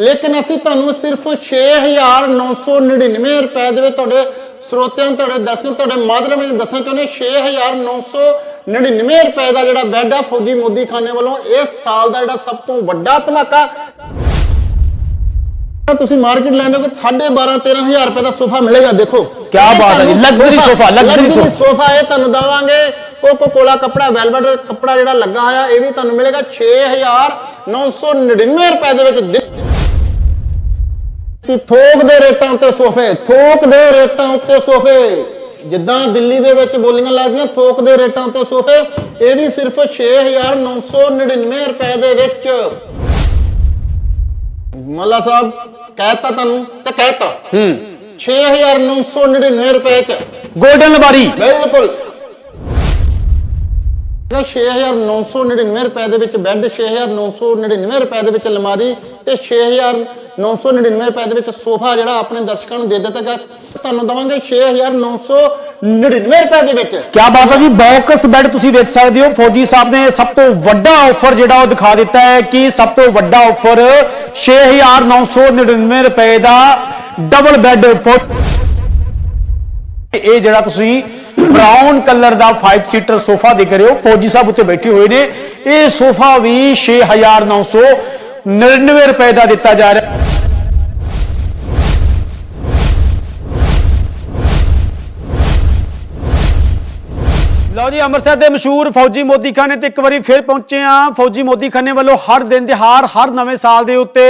ਲੇਕਿਨ ਅਸੀਂ ਤੁਹਾਨੂੰ ਸਿਰਫ 6999 ਰੁਪਏ ਦੇ ਵਿੱਚ ਤੁਹਾਡੇ ਸਰੋਤਿਆਂ ਤੁਹਾਡੇ ਦਰਸ਼ਕਾਂ ਤੁਹਾਡੇ ਮਾਧਿਅਮ ਵਿੱਚ ਦੱਸਣਾ ਚਾਹੁੰਦੇ 6999 ਰੁਪਏ ਦਾ ਜਿਹੜਾ ਬੈੱਡ ਆ ਫੌਜੀ ਮੋਦੀ ਖਾਨੇ ਵੱਲੋਂ ਇਸ ਸਾਲ ਦਾ ਜਿਹੜਾ ਸਭ ਤੋਂ ਵੱਡਾ ਧਮਾਕਾ। ਤੁਸੀਂ ਮਾਰਕੀਟ ਲੈਣੇ ਹੋ ਕਿ 12.5 13000 ਰੁਪਏ ਦਾ ਸੋਫਾ ਮਿਲੇਗਾ ਦੇਖੋ। ਕਿਆ ਬਾਤ ਹੈ ਜੀ, sofa, luxury sofa। ਸੋਫਾ ਇਹ ਤੁਹਾਨੂੰ ਦਵਾਂਗੇ। ਕੋਕੋ ਕੋਲਾ ਕੱਪੜਾ ਵੈਲਵਟ ਕੱਪੜਾ ਜਿਹੜਾ ਲੱਗਾ ਹੋਇਆ ਇਹ ਵੀ ਤੁਹਾਨੂੰ ਮਿਲੇਗਾ 6999 ਰੁਪਏ ਦੇ ਵਿੱਚ ਕਿ ਥੋਕ ਦੇ ਰੇਟਾਂ ਉੱਤੇ ਸੋਫੇ ਥੋਕ ਦੇ ਰੇਟਾਂ ਉੱਤੇ ਸੋਫੇ। ਜਿੱਦਾਂ ਦਿੱਲੀ ਦੇ ਵਿੱਚ ਬੋਲੀਆਂ ਲੱਗਦੀਆਂ ਥੋਕ ਦੇ ਰੇਟਾਂ ਉੱਤੇ ਸੋਫੇ ਇਹ ਵੀ ਸਿਰਫ 6999 ਰੁਪਏ ਦੇ ਵਿੱਚ। ਮੱਲਾ ਸਾਹਿਬ ਕਹਿਤਾ ਤੁਹਾਨੂੰ ਤੇ ਕਹਿਤਾ। ਹੂੰ। 6999 ਰੁਪਏ ਚ। 골ਡਨ ਲਬਾਰੀ ਬਿਲਕੁਲ। ਜਿਹੜਾ 6999 ਰੁਪਏ ਦੇ ਵਿੱਚ ਬੈੱਡ 6999 ਰੁਪਏ ਦੇ ਵਿੱਚ ਅਲਮਾਰੀ ਤੇ 6999 ਰੁਪਏ ਦੇ ਵਿੱਚ ਸੋਫਾ ਜਿਹੜਾ ਆਪਣੇ ਦਰਸ਼ਕਾਂ ਨੂੰ ਦੇ ਦਿੱਤਾ ਤੁਹਾਨੂੰ ਦਵਾਂਗੇ 6999 ਰੁਪਏ ਦੇ ਵਿੱਚ। ਕਿਆ ਬਾਤ ਹੈ ਜੀ ਬਾਕਸ ਬੈੱਡ ਤੁਸੀਂ ਵੇਖ ਸਕਦੇ ਹੋ। ਫੌਜੀ ਸਾਹਿਬ ਨੇ ਸਭ ਤੋਂ ਵੱਡਾ ਆਫਰ ਜਿਹੜਾ ਉਹ ਦਿਖਾ ਦਿੱਤਾ ਹੈ ਕਿ ਸਭ ਤੋਂ ਵੱਡਾ ਆਫਰ 6999 ਰੁਪਏ ਦਾ ਡਬਲ ਬੈੱਡ ਇਹ ਜਿਹੜਾ ਤੁਸੀਂ ਬ੍ਰਾਊਨ ਕਲਰ ਦਾ 5 ਸੀਟਰ ਸੋਫਾ ਦੇਖ ਰਹੇ ਹੋ। ਫੌਜੀ ਸਾਹਿਬ ਉੱਤੇ ਬੈਠੇ ਹੋਏ ਨੇ। ਇਹ ਸੋਫਾ ਵੀ 6999 ਰੁਪਏ ਦਾ ਦਿੱਤਾ ਜਾ ਰਿਹਾ। ਲਓ ਜੀ, ਅੰਮ੍ਰਿਤਸਰ ਦੇ ਮਸ਼ਹੂਰ ਫੌਜੀ ਮੋਦੀ ਖਾਨੇ ਤੇ ਇੱਕ ਵਾਰੀ ਫਿਰ ਪਹੁੰਚੇ ਆ ਫੌਜੀ ਮੋਦੀ ਖਾਨੇ ਵੱਲੋਂ ਹਰ ਦਿਨ ਦਿਹਾੜ ਹਰ ਨਵੇਂ ਸਾਲ ਦੇ ਉੱਤੇ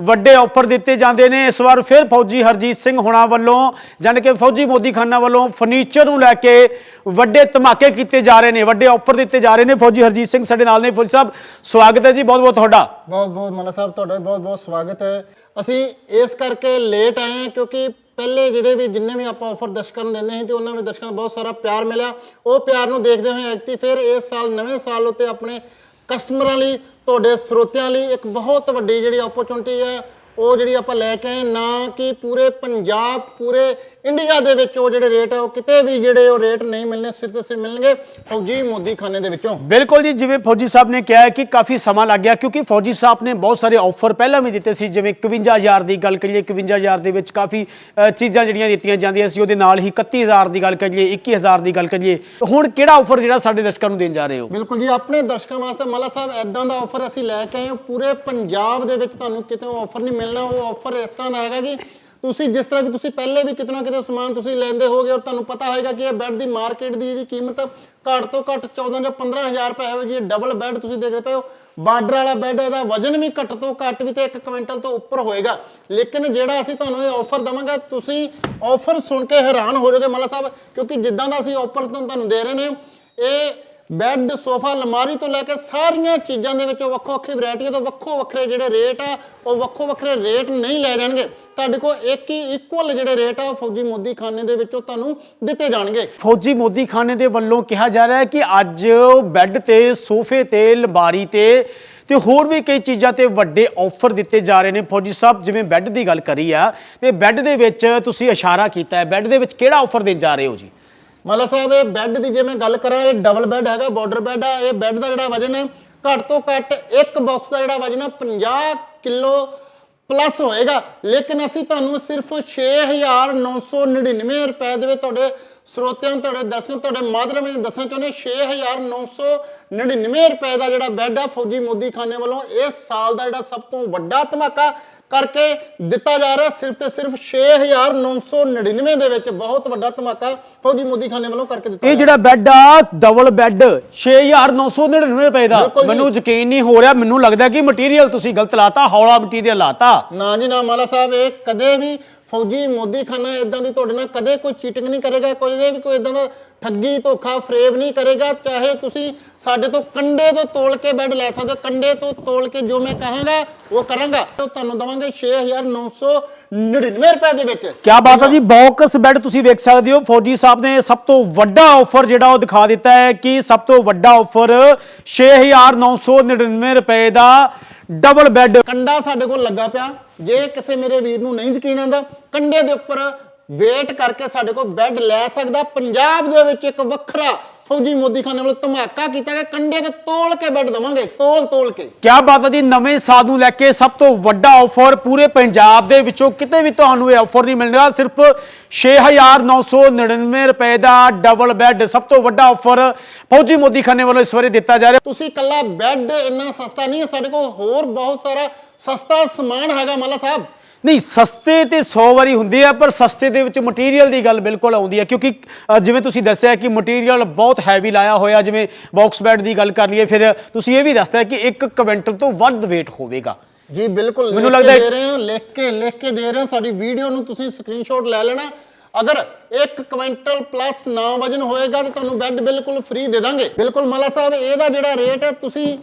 ਵੱਡੇ ਆਫਰ ਦਿੱਤੇ ਜਾਂਦੇ ਨੇ। ਇਸ ਵਾਰ ਫਿਰ ਫੌਜੀ ਹਰਜੀਤ ਸਿੰਘ ਹੋਣਾ ਵੱਲੋਂ, ਜਾਣੀ ਕਿ ਫੌਜੀ ਮੋਦੀ ਖਾਨਾ ਵੱਲੋਂ ਫਰਨੀਚਰ ਨੂੰ ਲੈ ਕੇ ਵੱਡੇ ਧਮਾਕੇ ਕੀਤੇ ਜਾ ਰਹੇ ਨੇ, ਵੱਡੇ ਆਫਰ ਦਿੱਤੇ ਜਾ ਰਹੇ ਨੇ। ਫੌਜੀ ਹਰਜੀਤ ਸਿੰਘ ਸਾਡੇ ਨਾਲ ਨੇ। ਫੌਜੀ ਸਾਹਿਬ, ਸਵਾਗਤ ਹੈ ਜੀ ਬਹੁਤ ਬਹੁਤ ਤੁਹਾਡਾ। ਬਹੁਤ ਬਹੁਤ ਮਲਾ ਸਾਹਿਬ, ਤੁਹਾਡਾ ਬਹੁਤ ਬਹੁਤ ਸਵਾਗਤ ਹੈ। ਅਸੀਂ ਇਸ ਕਰਕੇ ਲੇਟ ਆਏ ਹਾਂ ਕਿਉਂਕਿ ਪਹਿਲੇ ਜਿਹੜੇ ਵੀ ਜਿੰਨੇ ਵੀ ਆਪਾਂ ਆਫਰ ਦਰਸ਼ਕਾਂ ਨੂੰ ਦਿੰਦੇ ਸੀ ਤੇ ਉਹਨਾਂ ਵਿੱਚ ਦਰਸ਼ਕਾਂ ਨੂੰ ਬਹੁਤ ਸਾਰਾ ਪਿਆਰ ਮਿਲਿਆ। ਉਹ ਪਿਆਰ ਨੂੰ ਦੇਖਦੇ ਹੋਏ ਐਕਟੀ ਫਿਰ ਇਸ ਸਾਲ, ਨਵੇਂ ਸਾਲ ਉੱਤੇ ਆਪਣੇ ਕਸਟਮਰਾਂ ਲਈ, ਤੁਹਾਡੇ ਸਰੋਤਿਆਂ ਲਈ ਇੱਕ ਬਹੁਤ ਵੱਡੀ ਜਿਹੜੀ ਓਪਰਚੁਨਿਟੀ ਹੈ, ਉਹ ਜਿਹੜੀ ਆਪਾਂ ਲੈ ਕੇ ਆਏ, ਨਾ ਕਿ ਪੂਰੇ ਪੰਜਾਬ, ਪੂਰੇ ਇੰਡੀਆ ਦੇ ਵਿੱਚ ਉਹ ਜਿਹੜੇ ਰੇਟ ਆ ਉਹ ਕਿਤੇ ਵੀ ਜਿਹੜੇ ਉਹ ਰੇਟ ਨਹੀਂ ਮਿਲਣੇ ਸਿਰਫ ਤੇ ਸਿਰਫ ਮਿਲਣਗੇ ਫੌਜੀ ਮੋਦੀ ਖਾਨੇ ਦੇ ਵਿੱਚੋਂ। ਬਿਲਕੁਲ ਜੀ ਜਿਵੇਂ ਫੌਜੀ ਸਾਹਿਬ ਨੇ ਕਿਹਾ ਹੈ ਕਿ ਕਾਫੀ ਸਮਾਂ ਲੱਗ ਗਿਆ ਕਿਉਂਕਿ ਫੌਜੀ ਸਾਹਿਬ ਨੇ ਬਹੁਤ ਸਾਰੇ ਆਫਰ ਪਹਿਲਾਂ ਵੀ ਦਿੱਤੇ ਸੀ ਜਿਵੇਂ 51000 ਦੀ ਗੱਲ ਕਰੀਏ 51000 ਦੇ ਵਿੱਚ ਕਾਫੀ ਅ, ਚੀਜ਼ਾਂ ਜਿਹੜੀਆਂ ਦਿੱਤੀਆਂ ਜਾਂਦੀਆਂ ਸੀ ਉਹਦੇ ਨਾਲ ਹੀ 31000 ਦੀ ਗੱਲ ਕਰੀਏ 21000 ਦੀ ਗੱਲ ਕਰੀਏ। ਹੁਣ ਕਿਹੜਾ ਆਫਰ ਜਿਹੜਾ ਸਾਡੇ ਦਰਸ਼ਕਾਂ ਨੂੰ ਦੇਣ ਜਾ ਰਹੇ ਹੋ? ਬਿਲਕੁਲ ਜੀ ਆਪਣੇ ਦਰਸ਼ਕਾਂ ਵਾਸਤੇ ਮਾਲਾ ਸਾਹਿਬ ਐਦਾਂ ਦਾ ਆਫਰ ਅਸੀਂ ਲੈ ਕੇ ਆਏ ਹਾਂ ਪੂਰੇ ਪੰਜਾਬ ਦੇ ਵਿੱਚ ਤੁਹਾਨੂੰ ਕਿਤੇ ਆਫਰ ਨਹੀਂ ਮਿਲਣਾ ਉਹ ਆਫਰ ਇਸ ਤਰ੍ਹਾਂ ਦਾ ਹੈਗਾ ਕਿ ਤੁਸੀਂ ਜਿਸ ਤਰ੍ਹਾਂ ਕਿ ਤੁਸੀਂ ਪਹਿਲੇ ਵੀ ਕਿਤੇ ਨਾ ਕਿਤੇ ਸਮਾਨ ਤੁਸੀਂ ਲੈਂਦੇ ਹੋਗੇ ਔਰ ਤੁਹਾਨੂੰ ਪਤਾ ਹੋਏਗਾ ਕਿ ਇਹ ਬੈੱਡ ਦੀ ਮਾਰਕੀਟ ਦੀ ਜਿਹੜੀ ਕੀਮਤ ਘੱਟ ਤੋਂ ਘੱਟ 14 ਜਾਂ 15000 ਰੁਪਏ ਹੋਵੇਗੀ ਇਹ ਡਬਲ ਬੈੱਡ ਤੁਸੀਂ ਦੇਖਦੇ ਪਏ ਹੋ। ਬਾਰਡਰ ਵਾਲਾ ਬੈੱਡ ਇਹਦਾ ਵਜ਼ਨ ਵੀ ਘੱਟ ਤੋਂ ਘੱਟ ਵੀ ਤੇ 1 ਕੁਇੰਟਲ ਤੋਂ ਉੱਪਰ ਹੋਏਗਾ। ਲੇਕਿਨ ਜਿਹੜਾ ਅਸੀਂ ਤੁਹਾਨੂੰ ਇਹ ਆਫਰ ਦਵਾਂਗੇ, ਤੁਸੀਂ ਆਫਰ ਸੁਣ ਕੇ ਹੈਰਾਨ ਹੋ ਜਾਓਗੇ ਮਲਾ ਸਾਹਿਬ, ਕਿਉਂਕਿ ਜਿੱਦਾਂ ਦਾ ਅਸੀਂ ਆਫਰ ਤੁਹਾਨੂੰ ਦੇ ਰਹੇ ਨੇ, ਇਹ ਬੈੱਡ, ਸੋਫਾ, ਅਲਮਾਰੀ ਤੋਂ ਲੈ ਕੇ ਸਾਰੀਆਂ ਚੀਜ਼ਾਂ ਦੇ ਵਿੱਚੋਂ ਵੱਖੋ ਵੱਖਰੀ ਵੈਰਾਈਟੀਆਂ ਤੋਂ ਵੱਖੋ ਵੱਖਰੇ ਜਿਹੜੇ ਰੇਟ ਆ, ਉਹ ਵੱਖੋ ਵੱਖਰੇ ਰੇਟ ਨਹੀਂ ਲੈ ਜਾਣਗੇ। ਤੁਹਾਡੇ ਕੋਲ ਇੱਕ ਹੀ ਇਕੁਅਲ ਜਿਹੜੇ ਰੇਟ ਆ ਉਹ ਫੌਜੀ ਮੋਦੀ ਖਾਨੇ ਦੇ ਵਿੱਚੋਂ ਤੁਹਾਨੂੰ ਦਿੱਤੇ ਜਾਣਗੇ। ਫੌਜੀ ਮੋਦੀ ਖਾਨੇ ਦੇ ਵੱਲੋਂ ਕਿਹਾ ਜਾ ਰਿਹਾ ਹੈ ਕਿ ਅੱਜ ਬੈੱਡ ਤੇ, ਸੋਫੇ ਤੇ ਲਬਾਰੀ ਤੇ ਤੇ ਹੋਰ ਵੀ ਕਈ ਚੀਜ਼ਾਂ ਤੇ ਵੱਡੇ ਆਫਰ ਦਿੱਤੇ ਜਾ ਰਹੇ ਨੇ। ਫੌਜੀ ਸਾਹਿਬ, ਜਿਵੇਂ ਬੈੱਡ ਦੀ ਗੱਲ ਕਰੀ ਆ, ਤੇ ਬੈੱਡ ਦੇ ਵਿੱਚ ਤੁਸੀਂ ਇਸ਼ਾਰਾ ਕੀਤਾ ਹੈ। ਬੈੱਡ ਦੇ ਵਿੱਚ ਕਿਹੜਾ ਆਫਰ ਦੇਣ ਜਾ ਰਹੇ ਹੋ ਜੀ? ਮਾਲਾ ਸਾਹਿਬ, ਇਹ ਬੈੱਡ ਦੀ ਜੇ ਮੈਂ ਗੱਲ ਕਰਾਂ, ਇਹ ਡਬਲ ਬੈੱਡ ਹੈਗਾ ਬਾਰਡਰ ਬੈੱਡ ਆ, ਇਹ ਬੈੱਡ ਦਾ ਜਿਹੜਾ ਵਜਨ ਹੈ, ਘੱਟ ਤੋਂ ਘੱਟ ਇੱਕ ਬਾਕਸ ਦਾ ਜਿਹੜਾ ਵਜਨ ਹੈ 50 ਕਿਲੋ ਪਲੱਸ ਹੋਏਗਾ। ਲੇਕਿਨ ਅਸੀਂ ਤੁਹਾਨੂੰ ਸਿਰਫ 6999 ਰੁਪਏ ਦੇ ਵਿੱਚ ਤੁਹਾਡੇ ਸਰੋਤਿਆਂ ਨੂੰ ਤੁਹਾਡੇ ਦਰਸ਼ਕਾਂ ਤੁਹਾਡੇ ਮਾਧਿਅਮ ਵਿੱਚ ਦੱਸਣਾ ਚਾਹੁੰਦੇ 6999 ਰੁਪਏ ਦਾ ਜਿਹੜਾ ਬੈੱਡ ਆ ਫੌਜੀ ਮੋਦੀ ਖਾਨੇ ਵੱਲੋਂ ਇਸ ਸਾਲ ਦਾ ਜਿਹੜਾ ਸਭ ਤੋਂ ਵੱਡਾ ਧਮਾਕਾ ਕਰਕੇ ਦਿੱਤਾ ਜਾ ਰਿਹਾ। ਸਿਰਫ ਤੇ ਸਿਰਫ 6999 ਦੇ ਵਿੱਚ ਬਹੁਤ ਵੱਡਾ ਧਮਾਕਾ ਫੌਜੀ ਮੋਦੀ ਖਾਨੇ ਵੱਲੋਂ ਕਰਕੇ ਦਿੱਤਾ ਇਹ ਜਿਹੜਾ ਬੈੱਡ ਆ ਡਬਲ ਬੈੱਡ 6999 ਰੁਪਏ ਦਾ। ਮੈਨੂੰ ਯਕੀਨ ਨਹੀਂ ਹੋ ਰਿਹਾ ਮੈਨੂੰ ਲੱਗਦਾ ਕਿ ਮਟੀਰੀਅਲ ਤੁਸੀਂ ਗਲਤ ਲਾਤਾ ਹੌਲਾ ਮਟੀਰੀਅਲ ਲਾਤਾ। ਨਾ ਜੀ ਨਾ ਮਾਲਾ ਸਾਹਿਬ ਇਹ ਕਦੇ ਵੀ ਫੌਜੀ ਮੋਦੀ ਖਾਨਾ ਇਦਾਂ ਦੀ ਤੁਹਾਡੇ ਨਾਲ ਕਦੇ ਕੋਈ ਚੀਟਿੰਗ ਨਹੀਂ ਕਰੇਗਾ ਕੋਈ ਦੇ ਵੀ ਕੋਈ ਇਦਾਂ ਦਾ ਠੱਗੀ ਧੋਖਾ ਫਰੇਬ ਨਹੀਂ ਕਰੇਗਾ ਚਾਹੇ ਤੁਸੀਂ ਸਾਡੇ ਤੋਂ ਕੰਡੇ ਤੋਂ ਤੋਲ ਕੇ ਬੈੱਡ ਲੈ ਸਕਦੇ ਹੋ ਕੰਡੇ ਤੋਂ ਤੋਲ ਕੇ ਜੋ ਮੈਂ ਕਹਾਂਗਾ ਉਹ ਕਰਾਂਗਾ। ਉਹ ਤੁਹਾਨੂੰ ਦਵਾਂਗੇ 6999 ਰੁਪਏ ਦੇ ਵਿੱਚ। ਕਿਆ ਬਾਤ ਹੈ ਜੀ ਬਾਕਸ ਬੈੱਡ ਤੁਸੀਂ ਵੇਖ ਸਕਦੇ ਹੋ ਫੌਜੀ ਸਾਹਿਬ ਨੇ ਸਭ ਤੋਂ ਵੱਡਾ ਆਫਰ ਜਿਹੜਾ ਉਹ ਦਿਖਾ ਦਿੱਤਾ ਹੈ ਕਿ ਸਭ ਤੋਂ ਵੱਡਾ ਆਫਰ 6999 ਰੁਪਏ ਦਾ ਡਬਲ ਬੈੱਡ ਕੰਡਾ ਸਾਡੇ ਕੋਲ ਲੱਗਾ ਪਿਆ। ਜੇ ਕਿਸੇ ਮੇਰੇ ਵੀਰ ਨੂੰ ਨਹੀਂ ਯਕੀਨ ਆਉਂਦਾ ਕੰਡੇ ਦੇ ਉੱਪਰ ਵੇਟ ਕਰਕੇ ਸਾਡੇ ਕੋਲ ਬੈੱਡ ਲੈ ਸਕਦਾ, ਪੰਜਾਬ ਦੇ ਵਿੱਚ ਇੱਕ ਵੱਖਰਾ ਫੌਜੀ ਮੋਦੀ ਖਾਨੇ ਵੱਲੋਂ ਧਮਾਕਾ ਕੀਤਾ ਗਿਆ। ਕੰਡੇ ਤੇ ਤੋਲ ਕੇ ਬੈੱਡ ਦਵਾਂਗੇ ਤੋਲ ਤੋਲ ਕੇ। ਕਿਆ ਬਾਤ ਹੈ ਜੀ ਨਵੇਂ ਸਾਲ ਨੂੰ ਲੈ ਕੇ ਸਭ ਤੋਂ ਵੱਡਾ ਆਫਰ ਪੂਰੇ ਪੰਜਾਬ ਦੇ ਵਿੱਚੋਂ ਕਿਤੇ ਵੀ ਤੁਹਾਨੂੰ ਇਹ ਆਫਰ ਨਹੀਂ ਮਿਲੇਗਾ ਸਿਰਫ 6999 ਰੁਪਏ ਦਾ ਡਬਲ ਬੈੱਡ ਸਭ ਤੋਂ ਵੱਡਾ ਆਫਰ ਫੌਜੀ ਮੋਦੀ ਖਾਨੇ ਵੱਲੋਂ ਇਸ ਵਾਰੀ ਦਿੱਤਾ ਜਾ ਰਿਹਾ। ਤੁਸੀਂ ਕੱਲਾ ਬੈੱਡ ਇੰਨਾ ਸਸਤਾ ਨਹੀਂ ਹੈ ਸਾਡੇ ਕੋਲ ਹੋਰ ਬਹੁਤ ਸਾਰਾ ਸਸਤਾ ਸਮਾਨ ਹੈਗਾ ਮਾਲਾ ਸਾਹਿਬ। ਨਹੀਂ ਸਸਤੇ ਤੇ 100 ਵਾਰੀ ਹੁੰਦੇ ਆ ਪਰ ਸਸਤੇ ਦੇ ਵਿੱਚ ਮਟੀਰੀਅਲ ਦੀ ਗੱਲ ਬਿਲਕੁਲ ਆਉਂਦੀ ਹੈ ਕਿਉਂਕਿ ਜਿਵੇਂ ਤੁਸੀਂ ਦੱਸਿਆ ਕਿ ਮਟੀਰੀਅਲ ਬਹੁਤ ਹੈਵੀ ਲਾਇਆ ਹੋਇਆ ਜਿਵੇਂ ਬਾਕਸ ਬੈੱਡ ਦੀ ਗੱਲ ਕਰ ਲਈਏ ਫਿਰ ਤੁਸੀਂ ਇਹ ਵੀ ਦੱਸਦਾ ਕਿ 1 ਕੁਇੰਟਲ ਤੋਂ ਵੱਧ weight ਹੋਵੇਗਾ। ਜੀ ਬਿਲਕੁਲ ਮੈਨੂੰ ਲੱਗਦਾ ਦੇ ਰਹੇ ਹਾਂ ਲਿਖ ਕੇ ਲਿਖ ਕੇ ਦੇ ਰਹੇ ਹਾਂ ਸਾਡੀ ਵੀਡੀਓ ਨੂੰ ਤੁਸੀਂ ਸਕਰੀਨਸ਼ਾਟ ਲੈ ਲੈਣਾ। ਅਗਰ 1 ਕੁਇੰਟਲ ਪਲੱਸ ਨਾ ਵਜਨ ਹੋਏਗਾ ਤਾਂ ਤੁਹਾਨੂੰ ਬੈੱਡ ਬਿਲਕੁਲ ਫ੍ਰੀ ਦੇ ਦਾਂਗੇ। ਬਿਲਕੁਲ ਮਾਲਾ ਸਾਹਿਬ ਇਹਦਾ ਜਿਹੜਾ ਰੇਟ ਹੈ ਤੁਸੀਂ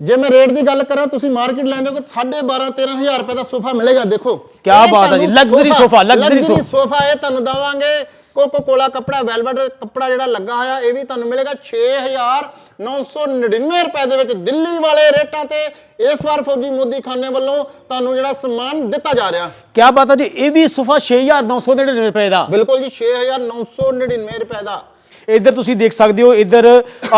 ਜੇ ਮੈਂ ਰੇਟ ਦੀ ਗੱਲ ਕਰਾਂ ਤੁਸੀਂ ਮਾਰਕੀਟ ਲੈਣ ਜਾਓਗੇ 12.5 13000 ਰੁਪਏ ਦਾ ਸੋਫਾ ਮਿਲੇਗਾ ਦੇਖੋ। ਇਹ ਬਾਤ ਹੈ ਜੀ, luxury ਸੋਫਾ- sofa। ਸੋਫਾ। ਇਹ ਤੁਹਾਨੂੰ ਦਵਾਂਗੇ ਕੋਕੋ ਕੋਲਾ ਕੱਪੜਾ ਵੈਲਵਟ ਕੱਪੜਾ ਜਿਹੜਾ ਲੱਗਾ ਹੋਇਆ ਇਹ ਵੀ ਤੁਹਾਨੂੰ ਮਿਲੇਗਾ 6999 ਰੁਪਏ ਦੇ ਵਿੱਚ ਦਿੱਲੀ ਵਾਲੇ ਰੇਟਾਂ ਤੇ। ਇਸ ਵਾਰ ਫੌਜੀ ਮੋਦੀ ਖਾਨੇ ਵੱਲੋਂ ਤੁਹਾਨੂੰ ਜਿਹੜਾ ਸਮਾਨ ਦਿੱਤਾ ਜਾ ਰਿਹਾ। ਕਿਆ ਬਾਤ ਹੈ ਜੀ ਇਹ ਵੀ ਸੋਫਾ 6999 ਰੁਪਏ ਦਾ। ਬਿਲਕੁਲ ਜੀ 6999 ਰੁਪਏ ਦਾ। ਇੱਧਰ ਤੁਸੀਂ ਦੇਖ ਸਕਦੇ ਹੋ ਇੱਧਰ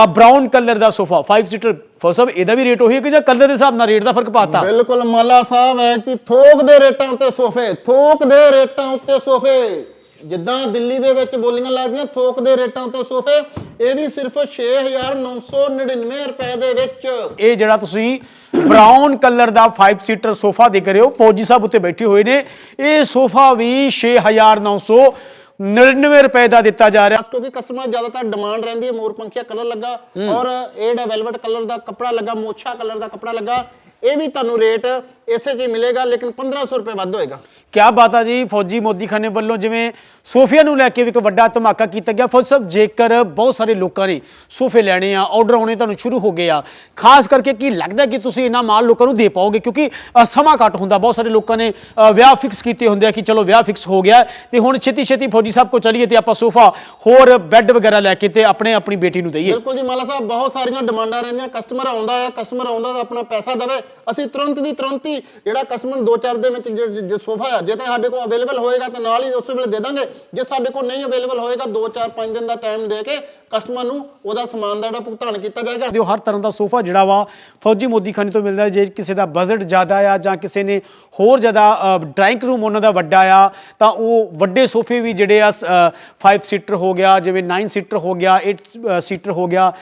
ਬ੍ਰਾਊਨ ਕਲਰ ਦਾ ਸੋਫਾ 5 ਸੀਟਰ ਫਸਟ ਸਭ ਇਹਦਾ ਵੀ ਰੇਟ ਉਹੀ ਹੈ ਕਿ ਜਾਂ ਕਲਰ ਦੇ ਹਿਸਾਬ ਨਾਲ ਰੇਟ ਦਾ ਫ਼ਰਕ ਪਾਤਾ? ਬਿਲਕੁਲ ਮਾਲਾ ਸਾਹਿਬ ਹੈ ਕਿ ਥੋਕ ਦੇ ਰੇਟਾਂ ਉੱਤੇ ਸੋਫੇ ਥੋਕ ਦੇ ਰੇਟਾਂ ਉੱਤੇ ਸੋਫੇ। ਜਿੱਦਾਂ ਦਿੱਲੀ ਦੇ ਵਿੱਚ ਬੋਲੀਆਂ ਲੱਗਦੀਆਂ ਥੋਕ ਦੇ ਰੇਟਾਂ ਉੱਤੇ ਸੋਫੇ ਇਹ ਵੀ ਸਿਰਫ 6999 ਰੁਪਏ ਦੇ ਵਿੱਚ। ਇਹ ਜਿਹੜਾ ਤੁਸੀਂ ਬ੍ਰਾਊਨ ਕਲਰ ਦਾ 5 ਸੀਟਰ ਸੋਫਾ ਦੇਖ ਰਹੇ ਹੋ ਫੌਜੀ ਸਾਹਿਬ ਉੱਤੇ ਬੈਠੇ ਹੋਏ ਨੇ ਇਹ ਸੋਫਾ ਵੀ 6999 ਰੁਪਏ ਦਾ ਦਿੱਤਾ ਜਾ ਰਿਹਾ ਕਿਉਂਕਿ ਕਸਟਮਰ ਜ਼ਿਆਦਾਤਰ ਡਿਮਾਂਡ ਰਹਿੰਦੀ ਹੈ ਮੋਰ ਪੰਖੀਆ ਕਲਰ ਲੱਗਾ ਔਰ ਇਹ ਜਿਹੜਾ ਵੈਲਵਟ ਕਲਰ ਦਾ ਕੱਪੜਾ ਲੱਗਾ ਮੋਛਾ ਕਲਰ ਦਾ ਕੱਪੜਾ ਲੱਗਾ ਇਹ ਵੀ ਤੁਹਾਨੂੰ ਰੇਟ ਇਸੇ ਹੀ ਮਿਲੇਗਾ ਲੇਕਿਨ 1500 ਰੁਪਏ ਵੱਧ ਹੋਏਗਾ। ਕਿਆ ਬਾਤ ਆ ਜੀ ਫੌਜੀ ਮੋਦੀ ਖਾਨੇ ਵੱਲੋਂ ਜਿਵੇਂ ਸੋਫਿਆਂ ਨੂੰ ਲੈ ਕੇ ਵੀ ਇੱਕ ਵੱਡਾ ਧਮਾਕਾ ਕੀਤਾ ਗਿਆ। ਫੌਜ ਸਾਹਿਬ ਜੇਕਰ ਬਹੁਤ ਸਾਰੇ ਲੋਕਾਂ ਨੇ ਸੋਫੇ ਲੈਣੇ ਆ ਆਰਡਰ ਆਉਣੇ ਤੁਹਾਨੂੰ ਸ਼ੁਰੂ ਹੋ ਗਏ ਆ ਖਾਸ ਕਰਕੇ ਕੀ ਲੱਗਦਾ ਕਿ ਤੁਸੀਂ ਇਹਨਾਂ ਮਾਲ ਲੋਕਾਂ ਨੂੰ ਦੇ ਪਾਓਗੇ? ਕਿਉਂਕਿ ਅ, ਸਮਾਂ ਘੱਟ ਹੁੰਦਾ ਬਹੁਤ ਸਾਰੇ ਲੋਕਾਂ ਨੇ ਅ, ਵਿਆਹ ਫਿਕਸ ਕੀਤੇ ਹੁੰਦੇ ਆ ਕਿ ਚਲੋ ਵਿਆਹ ਫਿਕਸ ਹੋ ਗਿਆ। ਤੇ ਹੁਣ ਛੇਤੀ ਛੇਤੀ ਫੌਜੀ ਸਾਹਿਬ ਕੋ ਚਲੀਏ ਤੇ ਆਪਾਂ ਸੋਫਾ ਹੋਰ ਬੈੱਡ ਵਗੈਰਾ ਲੈ ਕੇ ਤੇ ਆਪਣੇ ਆਪਣੀ ਬੇਟੀ ਨੂੰ ਦਈਏ। ਬਿਲਕੁਲ ਜੀ ਮਾਲਾ ਸਾਹਿਬ ਬਹੁਤ ਸਾਰੀਆਂ ਡਿਮਾਂਡਾਂ ਰਹਿੰਦੀਆਂ। ਕਸਟਮਰ ਆਉਂਦਾ ਹੈ ਕਸਟਮਰ ਆਉਂਦਾ ਤਾਂ ਆਪਣਾ ਪੈਸਾ ਦੇਵੇ। ਅਸੀਂ ਤੁਰੰਤ ਦੀ ਤੁਰੰਤ ਹੀ ਜਿਹੜਾ ਕਸਟਮਰ 2-4 ਦੇ ਵਿੱਚ ਜੋ- ਸੋਫਾ ਆ, ਜੇ ਤਾਂ ਸਾਡੇ ਕੋਲ ਅਵੇਲੇਬਲ ਹੋਏਗਾ ਤਾਂ ਨਾਲ ਹੀ ਉਸ ਵੇਲੇ ਦੇ ਦਾਂਗੇ। ਜੇ ਸਾਡੇ ਕੋਲ ਨਹੀਂ ਅਵੇਲੇਬਲ ਹੋਏਗਾ 2-4-5 ਦਿਨ ਦਾ ਟਾਈਮ ਦੇ ਕੇ ਕਸਟਮਰ ਨੂੰ ਉਹਦਾ ਸਮਾਨ ਦਾ ਜਿਹੜਾ ਭੁਗਤਾਨ ਕੀਤਾ ਜਾਏਗਾ। ਦਿਓ, ਹਰ ਤਰ੍ਹਾਂ ਦਾ ਸੋਫਾ ਜਿਹੜਾ ਵਾ, ਫੌਜੀ ਮੋਦੀ ਖਾਨੇ ਤੋਂ ਮਿਲਦਾ ਜੇ ਕਿਸੇ ਦਾ ਬਜਟ ਜ਼ਿਆਦਾ ਆ ਜਾਂ ਕਿਸੇ ਨੇ ਹੋਰ ਜ਼ਿਆਦਾ ਡਰਾਇੰਗ ਰੂਮ ਉਹਨਾਂ ਦਾ ਵੱਡਾ ਆ, ਤਾਂ ਉਹ ਵੱਡੇ ਸੋਫੇ ਵੀ ਜਿਹੜੇ ਆ 5 ਸੀਟਰ ਹੋ ਗਿਆ, ਜਿਵੇਂ 9 ਸੀਟਰ ਹੋ ਗਿਆ 8 ਸੀਟਰ ਹੋ ਗਿਆ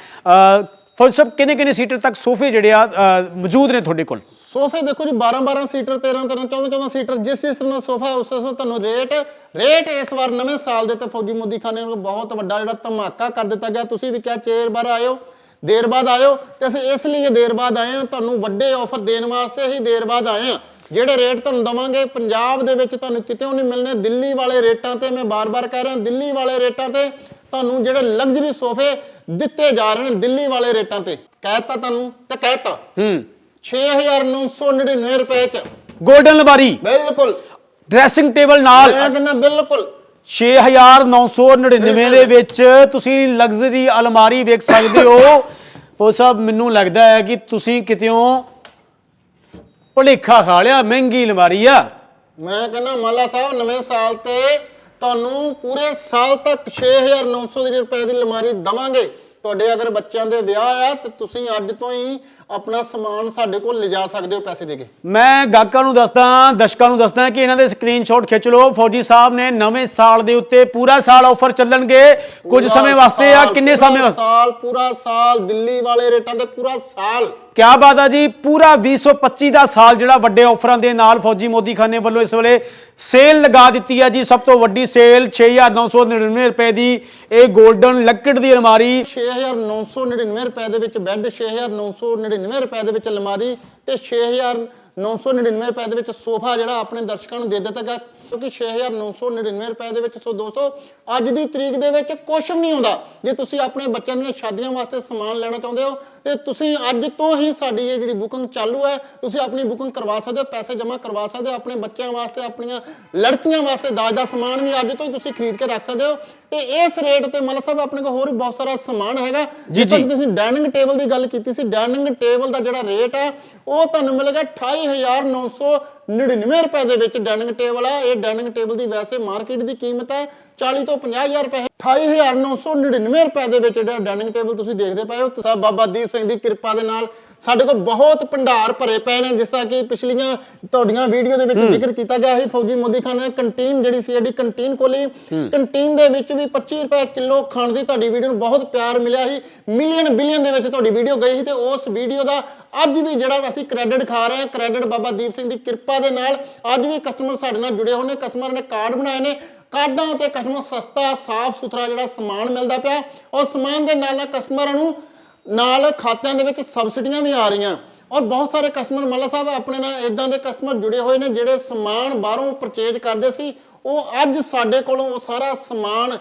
ਫੌਜੀ ਸਾਹਿਬ, ਕਿੰਨੇ ਕਿੰਨੇ ਸੀਟਰ ਤੱਕ ਸੋਫੇ ਜਿਹੜੇ ਆ ਮੌਜੂਦ ਨੇ ਤੁਹਾਡੇ ਕੋਲ? ਸੋਫੇ ਦੇਖੋ ਜੀ 12-12 ਸੀਟਰ 13-13 14-14 ਸੀਟਰ, ਜਿਸ ਜਿਸ ਤਰ੍ਹਾਂ ਦਾ ਸੋਫਾ ਉਸ ਉਸ ਤੁਹਾਨੂੰ ਰੇਟ ਰੇਟ ਇਸ ਵਾਰ ਨਵੇਂ ਸਾਲ ਦੇ ਤੇ ਫੌਜੀ ਮੋਦੀ ਖਾਨੇ ਨੂੰ ਬਹੁਤ ਵੱਡਾ ਜਿਹੜਾ ਧਮਾਕਾ ਕਰ ਦਿੱਤਾ ਗਿਆ। ਤੁਸੀਂ ਵੀ ਕਿਹਾ ਚੇਰ ਬਾਰ ਆਇਓ, ਦੇਰ ਬਾਅਦ ਆਇਓ ਤੇ ਅਸੀਂ ਇਸ ਲਈ ਦੇਰ ਬਾਅਦ ਆਏ ਹਾਂ, ਤੁਹਾਨੂੰ ਵੱਡੇ ਆਫਰ ਦੇਣ ਵਾਸਤੇ ਹੀ ਦੇਰ ਬਾਅਦ ਆਏ ਹਾਂ। ਜਿਹੜੇ ਰੇਟ ਤੁਹਾਨੂੰ ਦਵਾਂਗੇ, ਪੰਜਾਬ ਦੇ ਵਿੱਚ ਤੁਹਾਨੂੰ ਕਿਤੇ ਨਹੀਂ ਮਿਲਣੇ, ਦਿੱਲੀ ਵਾਲੇ ਰੇਟਾਂ ਤੇ ਮੈਂ ਬਾਰ-ਬਾਰ ਕਹਿ ਰਿਹਾ, ਦਿੱਲੀ ਵਾਲੇ ਰੇਟਾਂ ਤੇ ਤੁਹਾਨੂੰ ਜਿਹੜੇ ਲਗਜ਼ਰੀ ਸੋਫੇ ਦਿੱਤੇ ਜਾ ਰਹੇ ਨੇ ਦਿੱਲੀ ਵਾਲੇ ਰੇਟਾਂ ਤੇ। ਕਹਿਤਾ ਤੁਹਾਨੂੰ ਤੇ ਕਹਿਤਾ। ਹੂੰ। 6999 ਰੁਪਏ ਚ। 골ਡਨ ਲਬਾਰੀ ਬਿਲਕਲ। ਡਰੈਸਿੰਗ ਟੇਬਲ ਨਾਲ। ਮੈਂ ਕਹਿੰਦਾ ਬਿਲਕੁਲ। 6999 ਦੇ ਵਿੱਚ ਤੁਸੀਂ ਲਗਜ਼ਰੀ ਅਲਮਾਰੀ ਵੇਖ ਸਕਦੇ ਹੋ। ਉਹ ਸਾਹਿਬ ਮੈਨੂੰ ਲੱਗਦਾ ਹੈ ਕਿ ਤੁਸੀਂ ਕਿਤੇੋਂ ਭੁਲੇਖਾ ਖਾ ਲਿਆ ਮਹਿੰਗੀ ਅਲਮਾਰੀ ਆ। ਮੈਂ ਕਹਿੰਦਾ ਮਾਲਾ ਸਾਹਿਬ ਨਵੇਂ ਸਾਲ ਤੇ ਤੁਹਾਨੂੰ ਪੂਰੇ ਸਾਲ ਤੱਕ 6900 ਦੀ ਰੁਪਏ ਦੀ ਅਲਮਾਰੀ ਦਵਾਂਗੇ। ਤੁਹਾਡੇ ਅਗਰ ਬੱਚਿਆਂ ਦੇ ਵਿਆਹ ਆ ਤੇ ਤੁਸੀਂ ਅੱਜ ਤੋਂ ਹੀ ਆਪਣਾ ਸਮਾਨ ਸਾਡੇ ਕੋਲ ਲਿਜਾ ਸਕਦੇ ਹੋ ਪੈਸੇ ਦੇ ਕੇ। ਮੈਂ ਗਾਹਕਾਂ ਨੂੰ ਦੱਸਦਾ ਦਰਸ਼ਕਾਂ ਨੂੰ ਦੱਸਦਾ ਕਿ ਇਹਨਾਂ ਦੇ ਸਕਰੀਨਸ਼ਾਟ ਖਿੱਚ ਲਓ। ਫੌਜੀ ਸਾਹਿਬ ਨੇ ਨਵੇਂ ਸਾਲ ਦੇ ਉੱਤੇ ਪੂਰਾ ਸਾਲ ਆਫਰ ਚੱਲਣਗੇ। ਕੁਝ ਸਮੇਂ ਵਾਸਤੇ ਆ ਕਿੰਨੇ ਸਮੇਂ ਵਾਸਤੇ? ਸਾਲ ਪੂਰਾ ਸਾਲ ਦਿੱਲੀ ਵਾਲੇ ਰੇਟਾਂ ਤੇ ਪੂਰਾ ਸਾਲ। ਕਿਆ ਬਾਤ ਆ ਜੀ ਪੂਰਾ 2025 ਦਾ ਸਾਲ ਜਿਹੜਾ ਵੱਡੇ ਆਫਰਾਂ ਦੇ ਨਾਲ ਫੌਜੀ ਮੋਦੀ ਖਾਨੇ ਵੱਲੋਂ ਇਸ ਵੇਲੇ ਸੇਲ ਲਗਾ ਦਿੱਤੀ ਹੈ ਜੀ। ਸਭ ਤੋਂ ਵੱਡੀ ਸੇਲ 6999 ਰੁਪਏ ਦੀ ਇਹ 골ਡਨ ਲੱਕੜ ਦੀ ਅਲਮਾਰੀ। 6999 ਰੁਪਏ ਦੇ ਵਿੱਚ ਬੈੱਡ 6999 ਰੁਪਏ ਦੇ ਵਿੱਚ ਅਲਮਾਰੀ ਤੇ 6999 ਰੁਪਏ ਦੇ ਵਿੱਚ ਸੋਫਾ ਜਿਹੜਾ ਆਪਣੇ ਦਰਸ਼ਕਾਂ ਨੂੰ ਦੇ ਦਿੱਤਾ ਗਿਆ। ਕਿਉਂਕਿ 6999 ਰੁਪਏ ਦੇ ਵਿੱਚ, ਸੋ ਦੋਸਤੋ ਅੱਜ ਦੀ ਤਰੀਕ ਦੇ ਵਿੱਚ ਕੁਝ ਵੀ ਨਹੀਂ ਹੁੰਦਾ। ਜੇ ਤੁਸੀਂ ਆਪਣੇ ਬੱਚਿਆਂ ਦੀਆਂ ਸ਼ਾਦੀਆਂ ਵਾਸਤੇ ਸਮਾਨ ਲੈਣਾ ਚਾਹੁੰਦੇ ਹੋ ਤੇ ਤੁਸੀਂ ਅੱਜ ਤੋਂ ਹੀ ਸਾਡੀ ਇਹ ਜਿਹੜੀ ਬੁਕਿੰਗ ਚਾਲੂ ਹੈ ਤੁਸੀਂ ਆਪਣੀ ਬੁਕਿੰਗ ਕਰਵਾ ਸਕਦੇ ਹੋ ਪੈਸੇ ਜਮ੍ਹਾਂ ਕਰਵਾ ਸਕਦੇ ਹੋ ਆਪਣੇ ਬੱਚਿਆਂ ਵਾਸਤੇ ਆਪਣੀਆਂ ਲੜਕੀਆਂ ਵਾਸਤੇ ਦਾਜ ਦਾ ਸਮਾਨ ਵੀ ਅੱਜ ਤੋਂ ਹੀ ਤੁਸੀਂ ਖਰੀਦ ਕੇ ਰੱਖ ਸਕਦੇ ਹੋ। ਤੇ ਇਸ ਰੇਟ ਤੇ ਮਤਲਬ ਸਾਹਿਬ ਆਪਣੇ ਕੋਲ ਹੋਰ ਵੀ ਬਹੁਤ ਸਾਰਾ ਸਮਾਨ ਹੈਗਾ। ਜਿਸ ਤੱਕ। ਤੁਸੀਂ ਡਾਈਨਿੰਗ ਟੇਬਲ ਦੀ ਗੱਲ ਕੀਤੀ ਸੀ ਡਾਈਨਿੰਗ ਟੇਬਲ ਦਾ ਜਿਹੜਾ ਰੇਟ ਹੈ ਉਹ ਤੁਹਾਨੂੰ ਮਿਲੇਗਾ 99 ਰੁਪਏ ਦੇ ਵਿੱਚ ਡਾਈਨਿੰਗ ਟੇਬਲ ਆ। ਇਹ ਡਾਈਨਿੰਗ ਟੇਬਲ ਦੀ ਵੈਸੇ ਮਾਰਕੀਟ ਦੀ ਕੀਮਤ ਹੈ 40 ਤੋਂ 50000 ਰੁਪਏ 28999 ਰੁਪਏ ਦੇ ਵਿੱਚ ਜਿਹੜਾ ਡਾਈਨਿੰਗ ਟੇਬਲ ਤੁਸੀਂ ਦੇਖਦੇ ਪਏ ਹੋ। ਤੁਸੀਂ ਬਾਬਾ ਦੀਪ ਸਿੰਘ ਦੀ ਕਿਰਪਾ ਦੇ ਨਾਲ ਸਾਡੇ ਕੋਲ ਬਹੁਤ ਭੰਡਾਰ ਭਰੇ ਪਏ ਨੇ ਜਿਸ ਤਰ੍ਹਾਂ ਕਿ ਪਿਛਲੀਆਂ ਤੁਹਾਡੀਆਂ ਵੀਡੀਓ ਦੇ ਵਿੱਚ ਜ਼ਿਕਰ ਕੀਤਾ ਗਿਆ ਸੀ ਫੌਜੀ ਮੋਦੀ ਖਾਨ ਨੇ ਕੰਟੀਨ ਜਿਹੜੀ ਸੀ ਜਿਹੜੀ ਕੰਟੀਨ ਖੋਲੀ ਕੰਟੀਨ ਦੇ ਵਿੱਚ ਵੀ 25 ਰੁਪਏ ਕਿਲੋ ਖਾਣ ਦੀ ਤੁਹਾਡੀ ਵੀਡੀਓ ਨੂੰ ਬਹੁਤ ਪਿਆਰ ਮਿਲਿਆ ਸੀ। ਮਿਲੀਅਨ ਬਿਲੀਅਨ ਦੇ ਵਿੱਚ ਤੁਹਾਡੀ ਵੀਡੀਓ ਗਈ ਸੀ ਤੇ ਉਸ ਵੀਡੀਓ ਦਾ ਅੱਜ ਵੀ ਜਿਹੜਾ ਅਸੀਂ ਕ੍ਰੈਡਿਟ ਖਾ ਰਹੇ ਹਾਂ। ਕ੍ਰੈਡਿਟ ਬਾਬਾ ਦੀਪ ਸਿੰਘ ਦੀ ਕਿਰਪਾ ਦੇ ਨਾਲ ਅੱਜ ਵੀ ਕਸਟਮਰ ਸਾਡੇ ਨਾਲ ਜੁੜੇ ਹੋਏ ਨੇ। ਕਸਟਮਰ ਨੇ ਕਾਰਡ ਬਣਾਏ ਨੇ। ਕਾਰਡਾਂ ਉਤੇ ਕਸਟਮਰ ਸਸਤਾ, ਸਾਫ਼ ਸੁਥਰਾ ਜਿਹੜਾ ਸਮਾਨ ਮਿਲਦਾ ਪਿਆ, ਔਰ ਸਮਾਨ ਦੇ ਨਾਲ ਨਾਲ ਕਸਟਮਰਾਂ ਨੂੰ ਨਾਲ ਖਾਤਿਆਂ ਦੇ ਵਿੱਚ ਸਬਸਿਡੀਆਂ ਵੀ ਆ ਰਹੀਆਂ। ਔਰ ਬਹੁਤ ਸਾਰੇ ਕਸਟਮਰ, ਮੱਲਾ ਸਾਹਿਬ, ਆਪਣੇ ਨਾਲ ਇਦਾਂ ਦੇ ਕਸਟਮਰ ਜੁੜੇ ਹੋਏ ਨੇ, ਜਿਹੜੇ ਸਮਾਨ ਬਾਹਰੋਂ ਪਰਚੇਜ ਕਰਦੇ ਸੀ। ਉਹ ਅੱਜ ਸਾਡੇ ਕੋਲੋਂ ਉਹ ਸਾਰਾ ਸਮਾਨ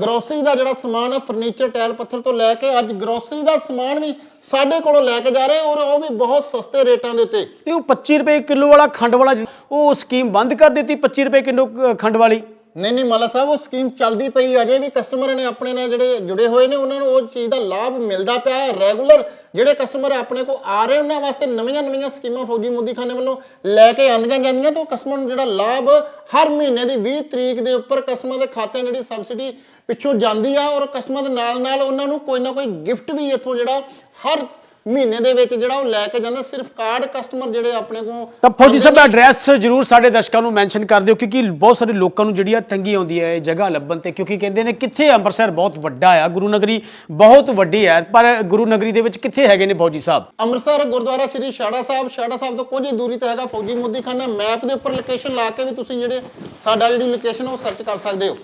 ਗਰੋਸਰੀ ਦਾ ਜਿਹੜਾ ਸਮਾਨ ਹੈ ਫਰਨੀਚਰ ਟਾਇਲ ਪੱਥਰ ਤੋਂ ਲੈ ਕੇ ਅੱਜ ਗਰੋਸਰੀ ਦਾ ਸਮਾਨ ਵੀ ਸਾਡੇ ਕੋਲੋਂ ਲੈ ਕੇ ਜਾ ਰਹੇ, ਔਰ ਉਹ ਵੀ ਬਹੁਤ ਸਸਤੇ ਰੇਟਾਂ ਦੇ ਉੱਤੇ। ਤੇ ਉਹ 25 ਰੁਪਏ ਕਿਲੋ ਵਾਲਾ ਖੰਡ ਵਾਲਾ, ਉਹ ਸਕੀਮ ਬੰਦ ਕਰ ਦਿੱਤੀ 25 ਰੁਪਏ ਕਿਲੋ ਖੰਡ ਵਾਲੀ। ਨਹੀਂ ਨਹੀਂ, ਮਾਲਾ ਸਾਹਿਬ, ਉਹ ਸਕੀਮ ਚੱਲਦੀ ਪਈ ਅਜੇ ਵੀ ਕਸਟਮਰ ਨੇ ਆਪਣੇ ਨਾਲ ਜਿਹੜੇ ਜੁੜੇ ਹੋਏ ਨੇ, ਉਹਨਾਂ ਨੂੰ ਉਹ ਚੀਜ਼ ਦਾ ਲਾਭ ਮਿਲਦਾ ਪਿਆ। ਹੈ ਰੈਗੂਲਰ ਜਿਹੜੇ ਕਸਟਮਰ ਆਪਣੇ ਕੋਲ ਆ ਰਹੇ, ਉਹਨਾਂ ਵਾਸਤੇ ਨਵੀਆਂ ਨਵੀਆਂ ਸਕੀਮਾਂ ਫੌਜੀ ਮੋਦੀ ਖਾਨੇ ਵੱਲੋਂ ਲੈ ਕੇ ਆਂਦੀਆਂ ਜਾਂਦੀਆਂ ਤੇ ਉਹ ਕਸਟਮਰ ਨੂੰ ਜਿਹੜਾ ਲਾਭ ਹਰ ਮਹੀਨੇ ਦੀ 20 ਤਰੀਕ ਦੇ ਉੱਪਰ ਕਸਟਮਰ ਦੇ ਖਾਤਿਆਂ ਜਿਹੜੀ ਸਬਸਿਡੀ ਪਿੱਛੋਂ ਜਾਂਦੀ ਆ ਔਰ ਕਸਟਮਰ ਦੇ ਨਾਲ ਨਾਲ ਉਹਨਾਂ ਨੂੰ ਕੋਈ ਨਾ ਕੋਈ ਗਿਫਟ ਵੀ ਇੱਥੋਂ ਜਿਹੜਾ ਹਰ ਮਹੀਨੇ ਦੇ ਵਿੱਚ ਜਿਹੜਾ ਉਹ ਲੈ ਕੇ ਜਾਂਦਾ ਸਿਰਫ ਕਾਰਡ ਕਸਟਮਰ ਜਿਹੜੇ ਆਪਣੇ ਕੋਲ ਤਾਂ ਫੌਜੀ ਸਾਹਿਬ ਦਾ ਐਡਰੈਸ ਜਰੂਰ ਸਾਡੇ ਦਰਸ਼ਕਾਂ ਨੂੰ ਮੈਂਸ਼ਨ ਕਰ ਦਿਓ ਕਿਉਂਕਿ ਬਹੁਤ ਸਾਰੇ ਲੋਕਾਂ ਨੂੰ ਜਿਹੜੀ ਆ ਤੰਗੀ ਆਉਂਦੀ ਹੈ ਇਹ ਜਗ੍ਹਾ ਲੱਭਣ ਤੇ ਕਿਉਂਕਿ ਕਹਿੰਦੇ ਨੇ ਕਿੱਥੇ ਅੰਮ੍ਰਿਤਸਰ ਬਹੁਤ ਵੱਡਾ ਆ ਗੁਰੂ ਨਗਰੀ ਬਹੁਤ ਵੱਡੀ ਹੈ ਪਰ ਗੁਰੂ ਨਗਰੀ ਦੇ ਵਿੱਚ ਕਿੱਥੇ ਹੈਗੇ ਨੇ ਫੌਜੀ ਸਾਹਿਬ? ਅੰਮ੍ਰਿਤਸਰ ਗੁਰਦੁਆਰਾ ਸ੍ਰੀ ਸ਼ਾੜਾ ਸਾਹਿਬ ਸ਼ਾੜਾ ਸਾਹਿਬ ਤੋਂ ਕੁਝ ਹੀ ਦੂਰੀ ਤੇ ਹੈਗਾ ਫੌਜੀ ਮੋਦੀ ਖਾਨਾ ਮੈਪ ਦੇ ਉੱਪਰ ਲੋਕੇਸ਼ਨ ਲਾ ਕੇ ਵੀ ਤੁਸੀਂ ਜਿਹੜੇ ਸਾਡਾ ਜਿਹੜੀ ਲੋਕੇਸ਼ਨ ਉਹ ਸਰਚ ਕਰ ਸਕਦੇ ਹੋ।